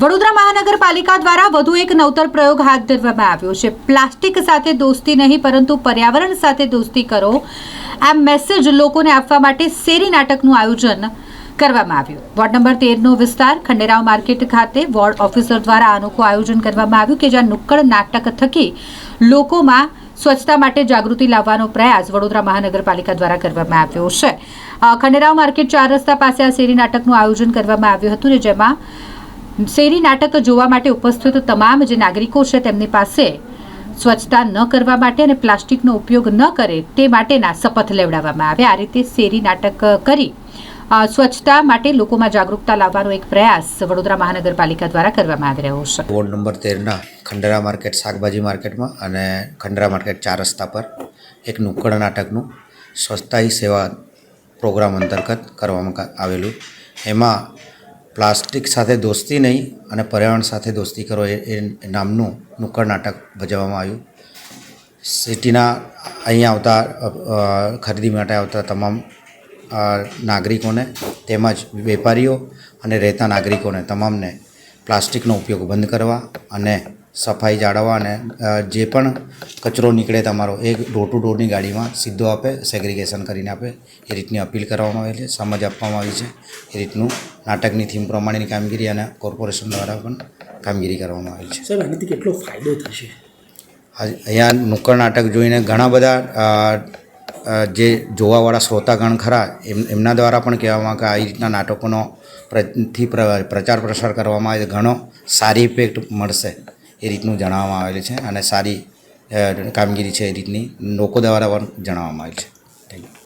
વડોદરા મહાનગરપાલિકા દ્વારા વધુ એક નવતર પ્રયોગ હાથ ધરવામાં આવ્યો છે. પ્લાસ્ટિક સાથે દોસ્તી નહીં, પરંતુ પર્યાવરણ સાથે દોસ્તી કરો આ મેસેજ લોકોને આપવા માટે શેરી નાટકનું આયોજન કરવામાં આવ્યું. વોર્ડ નંબર તેરનો વિસ્તાર, ખંડેરાવ માર્કેટ ખાતે વોર્ડ ઓફિસર દ્વારા અનોખું આયોજન કરવામાં આવ્યું કે જ્યાં નુક્કડ નાટક થકી લોકોમાં સ્વચ્છતા માટે જાગૃતિ લાવવાનો પ્રયાસ વડોદરા મહાનગરપાલિકા દ્વારા કરવામાં આવ્યો છે. ખંડેરાવ માર્કેટ ચાર રસ્તા પાસે આ શેરી નાટકનું આયોજન કરવામાં આવ્યું હતું જેમાં શેરી નાટક જોવા માટે ઉપસ્થિત તમામ જે નાગરિકો છે તેમની પાસે. સ્વચ્છતા ન કરવા માટે અને પ્લાસ્ટિકનો ઉપયોગ ન કરે તે માટેના શપથ લેવડાવવામાં આવ્યા. આ રીતે શેરી નાટક કરી સ્વચ્છતા માટે લોકોમાં જાગૃતતા લાવવાનો એક પ્રયાસ વડોદરા મહાનગરપાલિકા દ્વારા કરવામાં આવી રહ્યો છે. વોર્ડ નંબર તેરના ખંડેરા માર્કેટ, શાકભાજી માર્કેટમાં અને ખંડેરા માર્કેટ ચાર રસ્તા પર એક નુક્કડ નાટકનું સ્વચ્છતા સેવા પ્રોગ્રામ અંતર્ગત કરવામાં આવેલું. એમાં પ્લાસ્ટિક સાથે દોસ્તી નહીં અને પર્યાવરણ સાથે દોસ્તી કરો એ નામનું નુક્કડ નાટક ભજવવામાં આવ્યું. સિટીના અહીંયા આવતા ખરીદી માટે આવતા તમામ નાગરિકોને તેમજ વેપારીઓ અને રહેતા નાગરિકોને તમામને પ્લાસ્ટિકનો ઉપયોગ બંધ કરવા અને સફાઈ જાળવવા અને જે પણ કચરો નીકળે તમારો એ ડોર ટુ ડોરની ગાડીમાં સીધો આપે સેગ્રિગેશન કરીને આપે. એ રીતની અપીલ કરવામાં આવી છે સમજ આપવામાં આવી છે. એ રીતનું નાટકની થીમ પ્રમાણેની કામગીરી અને કોર્પોરેશન દ્વારા પણ કામગીરી કરવામાં આવી છે. સર આનાથી કેટલો ફાયદો થશે? અહીંયા નુક્કડ નાટક જોઈને ઘણા બધા જે જોવાવાળા શ્રોતાગણ ખરા એમ એમના દ્વારા પણ કહેવામાં કે આવી રીતના નાટકોનો થી પ્રચાર પ્રસાર કરવામાં આવે ઘણો સારી ઇફેક્ટ મળશે. એ રીતનું જણાવવામાં આવેલું છે અને સારી કામગીરી છે એ રીતની. લોકો દ્વારા પણ જણાવવામાં આવી છે. Thank you